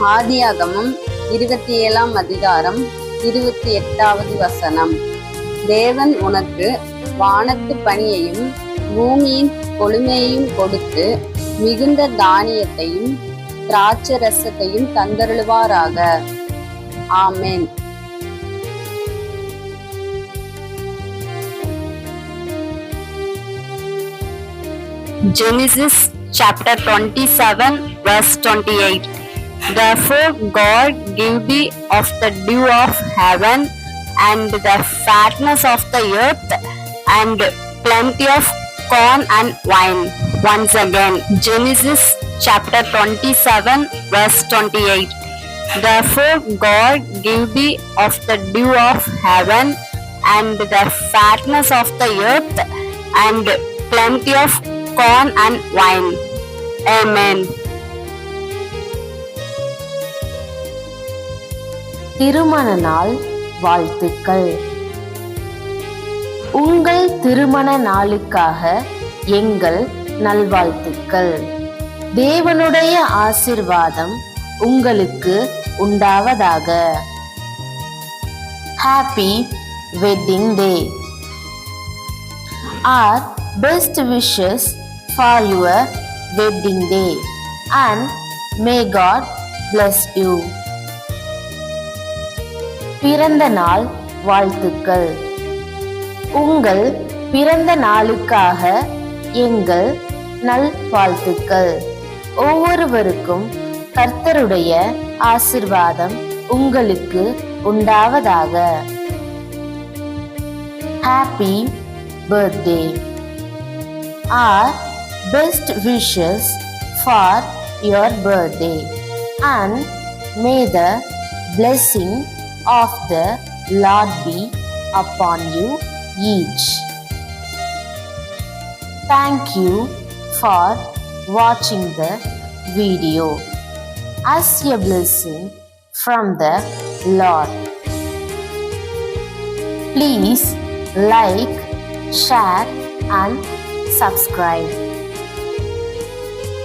ஆதியாகமும் இருபத்தி ஏழாம் அதிகாரம் இருபத்தி எட்டாவது வசனம். தேவன் உனக்கு வானத்து பனியையும் பூமியின் கொழுமையையும் கொடுத்து மிகுந்த தானியத்தையும் திராட்சை ரசத்தையும் தந்தருளுவாராக. ஆமேன். Genesis chapter 27 verse 28 Therefore God gave thee of the dew of heaven and the fatness of the earth and plenty of corn and wine. Once again, Genesis chapter 27 verse 28 Therefore God gave thee of the dew of heaven and the fatness of the earth and plenty of corn and wine. Amen. திருமண நாள் வாழ்த்துக்கள். உங்கள் திருமண நாளுக்காக எங்கள் நல்வாழ்த்துக்கள். தேவனுடைய ஆசிர்வாதம் உங்களுக்கு உண்டாவதாக. Happy wedding day are best wishes for your wedding day and may God bless you பிறந்த நாள் வாழ்த்துக்கள். உங்கள் பிறந்த நாளுக்காக எங்கள் நல் வாழ்த்துக்கள். ஒவ்வொருவருக்கும் கர்த்தருடைய ஆசிர்வாதம் உங்களுக்கு உண்டாவதாக. Happy birthday are best wishes for your birthday and may the blessing of the Lord be upon you each. Thank you for watching the video as a blessing from the Lord. Please like, share, and subscribe.